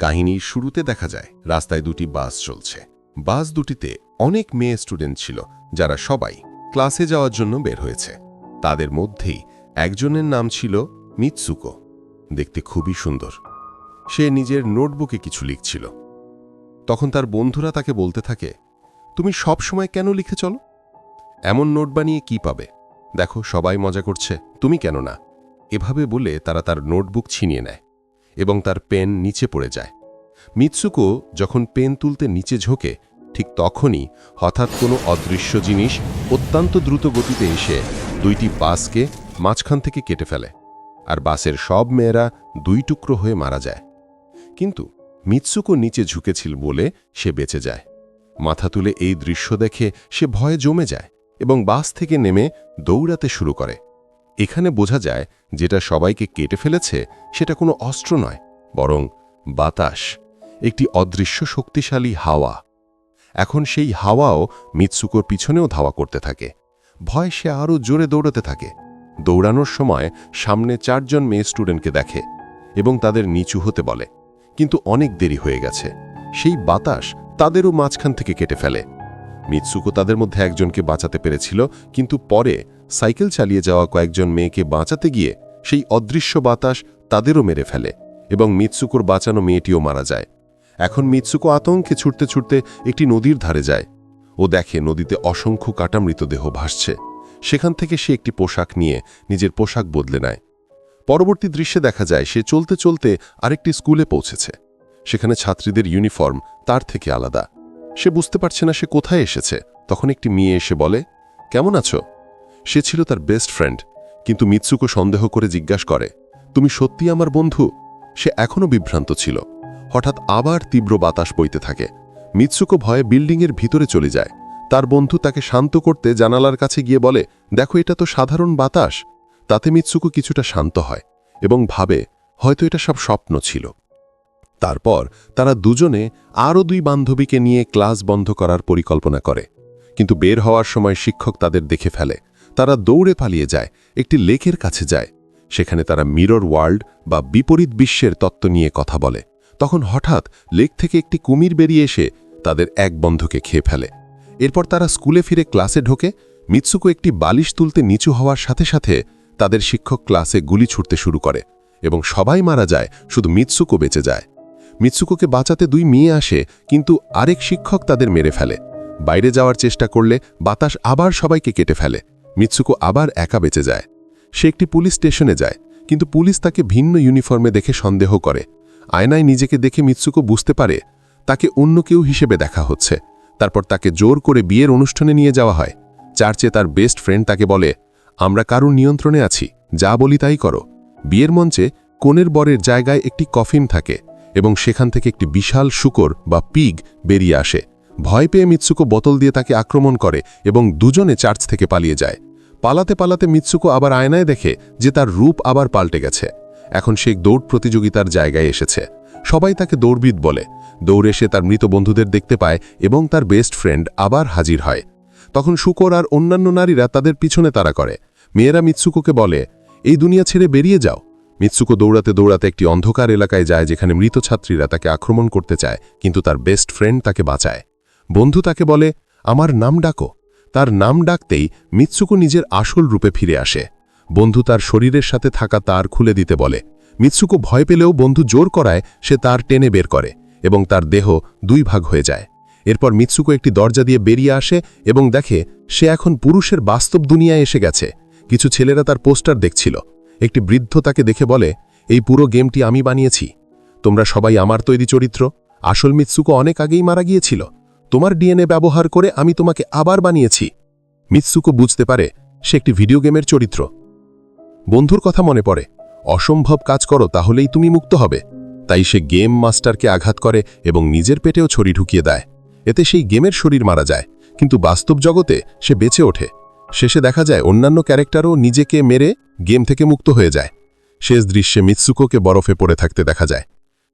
কাহিনীর শুরুতে দেখা যায়, রাস্তায় দুটি বাস চলছে। বাস দুটিতে অনেক মেয়ে স্টুডেন্ট ছিল, যারা সবাই ক্লাসে যাওয়ার জন্য বের হয়েছে। তাদের মধ্যেই একজনের নাম ছিল মিৎসুকো। দেখতে খুবই সুন্দর। সে নিজের নোটবুকে কিছু লিখছিল। তখন তার বন্ধুরা তাকে বলতে থাকে, তুমি সব সময় কেন লিখে চলো? এমন নোট বানিয়ে কি পাবে? দেখো, সবাই মজা করছে, তুমি কেন না? এভাবে বলে তারা তার নোটবুক ছিনিয়ে নেয়। এবং তার পেন নিচে পড়ে যায়। মিৎসুকো যখন পেন তুলতে নিচে ঝোঁকে, ঠিক তখনই হঠাৎ কোনো অদৃশ্য জিনিস অত্যন্ত দ্রুত গতিতে এসে দুইটি বাসকে মাঝখান থেকে কেটে ফেলে আর বাসের সব মেয়েরা দুই টুকরো হয়ে মারা যায়। কিন্তু মিৎসুকো নিচে ঝুঁকেছিল বলে সে বেঁচে যায়। মাথা তুলে এই দৃশ্য দেখে সে ভয়ে জমে যায় এবং বাস থেকে নেমে দৌড়াতে শুরু করে। এখানে বোঝা যায় যেটা সবাইকে কেটে ফেলেছে, সেটা কোনো অস্ত্র নয়, বরং বাতাস, একটি অদৃশ্য শক্তিশালী হাওয়া। এখন সেই হাওয়াও মিৎসুকোর পিছনেও ধাওয়া করতে থাকে। ভয় সে আরও জোরে দৌড়াতে থাকে। দৌড়ানোর সময় সামনে চারজন মেয়ে স্টুডেন্টকে দেখে এবং তাদের নিচু হতে বলে। কিন্তু অনেক দেরি হয়ে গেছে। সেই বাতাস তাদেরও মাঝখান থেকে কেটে ফেলে। মিৎসুকো তাদের মধ্যে একজনকে বাঁচাতে পেরেছিল, কিন্তু পরে সাইকেল চালিয়ে যাওয়া কয়েকজন মেয়েকে বাঁচাতে গিয়ে সেই অদৃশ্য বাতাস তাদেরও মেরে ফেলে এবং মিৎসুকোর বাঁচানো মেয়েটিও মারা যায়। এখন মিৎসুকো আতঙ্কে ছুটতে ছুটতে একটি নদীর ধারে যায়। ও দেখে নদীতে অসংখ্য কাটা মৃতদেহ ভাসছে। সেখান থেকে সে একটি পোশাক নিয়ে নিজের পোশাক বদলে নেয়। পরবর্তী দৃশ্যে দেখা যায় সে চলতে চলতে আরেকটি স্কুলে পৌঁছেছে। সেখানে ছাত্রীদের ইউনিফর্ম তার থেকে আলাদা। সে বুঝতে পারছে না সে কোথায় এসেছে। তখন একটি মেয়ে এসে বলে, কেমন আছো? সে ছিল তার বেস্ট ফ্রেন্ড কিন্তু মিৎসুকো সন্দেহ করে জিজ্ঞাসা করে, তুমি সত্যি আমার বন্ধু? সে এখনও বিভ্রান্ত ছিল। হঠাৎ আবার তীব্র বাতাস বইতে থাকে। মিৎসুকো ভয়ে বিল্ডিংয়ের ভিতরে চলে যায়। তার বন্ধু তাকে শান্ত করতে জানালার কাছে গিয়ে বলে, দেখো, এটা তো সাধারণ বাতাস। তাতে মিৎসুকো কিছুটা শান্ত হয় এবং ভাবে, হয়তো এটা সব স্বপ্ন ছিল। তারপর তারা দুজনে আরও দুই বান্ধবীকে নিয়ে ক্লাস বন্ধ করার পরিকল্পনা করে। কিন্তু বের হওয়ার সময় শিক্ষক তাদের দেখে ফেলে। তারা দৌড়ে পালিয়ে যায়, একটি লেকের কাছে যায়। সেখানে তারা মিরর ওয়ার্ল্ড বা বিপরীত বিশ্বের তত্ত্ব নিয়ে কথা বলে। তখন হঠাৎ লেক থেকে একটি কুমির বেরিয়ে এসে তাদের এক বন্ধুকে খেয়ে ফেলে। এরপর তারা স্কুলে ফিরে ক্লাসে ঢোকে। মিৎসুকো একটি বালিশ তুলতে নিচু হওয়ার সাথে সাথে তাদের শিক্ষক ক্লাসে গুলি ছুটতে শুরু করে এবং সবাই মারা যায়, শুধু মিৎসুকো বেঁচে যায়। মিৎসুকোকে বাঁচাতে দুই মেয়ে আসে, কিন্তু আরেক শিক্ষক তাদের মেরে ফেলে। বাইরে যাওয়ার চেষ্টা করলে বাতাস আবার সবাইকে কেটে ফেলে। মিৎসুকো আবার একা বেঁচে যায়। সে একটি পুলিশ স্টেশনে যায়, কিন্তু পুলিশ তাকে ভিন্ন ইউনিফর্মে দেখে সন্দেহ করে। আয়নায় নিজেকে দেখে মিৎসুকো বুঝতে পারে, তাকে অন্য কেউ হিসেবে দেখা হচ্ছে। তারপর তাকে জোর করে বিয়ের অনুষ্ঠানে নিয়ে যাওয়া হয়। চার্চে তার বেস্ট ফ্রেন্ড তাকে বলে, আমরা কারুর নিয়ন্ত্রণে আছি, যা বলি তাই করো। বিয়ের মঞ্চে কোণের বরের জায়গায় একটি কফিন থাকে এবং সেখান থেকে একটি বিশাল শুকর বা পিগ বেরিয়ে আসে। ভয় পেয়ে মিৎসুকো বোতল দিয়ে তাকে আক্রমণ করে এবং দুজনে চার্চ থেকে পালিয়ে যায়। পালাতে পালাতে মিৎসুকো আবার আয়নায় দেখে যে তার রূপ আবার পাল্টে গেছে। এখন সে দৌড় প্রতিযোগিতার জায়গায় এসেছে। সবাই তাকে দৌড়বিদ বলে। দৌড়ে সে তার মৃত বন্ধুদের দেখতে পায় এবং তার বেস্ট ফ্রেন্ড আবার হাজির হয়। তখন শুকর আর অন্যান্য নারীরা তাদের পিছনে তারা করে। মেয়েরা মিৎসুকোকে বলে, এই দুনিয়া ছেড়ে বেরিয়ে যাও। মিৎসুকো দৌড়াতে দৌড়াতে একটি অন্ধকার এলাকায় যায় যেখানে মৃত ছাত্রীরা তাকে আক্রমণ করতে চায়, কিন্তু তার বেস্ট ফ্রেন্ড তাকে বাঁচায়। বন্ধু তাকে বলে, আমার নাম ডাকো। তার নাম ডাকতেই মিৎসুকো নিজের আসল রূপে ফিরে আসে। বন্ধু তার শরীরের সাথে থাকা তার খুলে দিতে বলে। মিৎসুকো ভয় পেলেও বন্ধু জোর করায় সে তার টেনে বের করে এবং তার দেহ দুই ভাগ হয়ে যায়। এরপর মিৎসুকো একটি দরজা দিয়ে বেরিয়ে আসে এবং দেখে সে এখন পুরুষের বাস্তব দুনিয়ায় এসে গেছে। কিছু ছেলেরা তার পোস্টার দেখছিল। একটি বৃদ্ধ তাকে দেখে বলে, এই পুরো গেমটি আমি বানিয়েছি। তোমরা সবাই আমার তৈরি চরিত্র। আসল মিৎসুকো অনেক আগেই মারা গিয়েছিল। তোমার ডিএনএ ব্যবহার করে আমি তোমাকে আবার বানিয়েছি। মিৎসুকো বুঝতে পারে সে একটি ভিডিও গেমের চরিত্র। বন্ধুর কথা মনে পড়ে, অসম্ভব কাজ করো, তাহলেই তুমি মুক্ত হবে। তাই সে গেম মাস্টারকে আঘাত করে এবং নিজের পেটেও ছড়ি ঢুকিয়ে দেয়। এতে সেই গেমের শরীর মারা যায়, কিন্তু বাস্তব জগতে সে বেঁচে ওঠে। শেষে দেখা যায় অন্যান্য ক্যারেক্টারও নিজেকে মেরে গেম থেকে মুক্ত হয়ে যায়। শেষ দৃশ্যে মিৎসুকোকে বরফে পড়ে থাকতে দেখা যায়।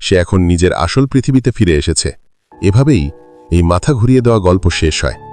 সে এখন নিজের আসল পৃথিবীতে ফিরে এসেছে। এভাবেই এই মাথা ঘুরিয়ে দেওয়া গল্প শেষ হয়।